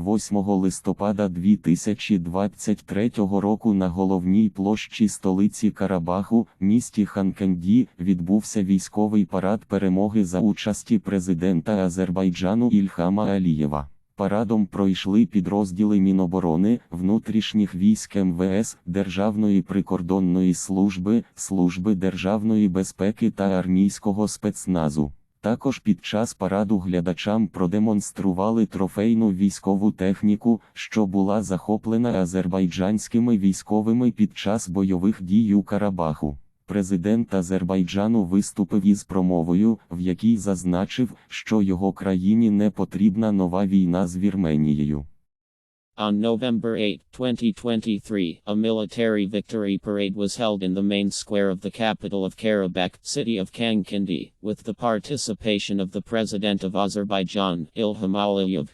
8 листопада 2023 року на головній площі столиці Карабаху, місті Ханкенді, відбувся військовий парад перемоги за участі президента Азербайджану Ільхама Алієва. Парадом пройшли підрозділи Міноборони, внутрішніх військ МВС, Державної прикордонної служби, Служби державної безпеки та армійського спецназу. Також під час параду глядачам продемонстрували трофейну військову техніку, що була захоплена азербайджанськими військовими під час бойових дій у Карабаху. Президент Азербайджану виступив із промовою, в якій зазначив, що його країні не потрібна нова війна з Вірменією. On November 8, 2023, a military victory parade was held in the main square of the capital of Karabakh, city of Kankindi, with the participation of the President of Azerbaijan, Ilham Aliyev,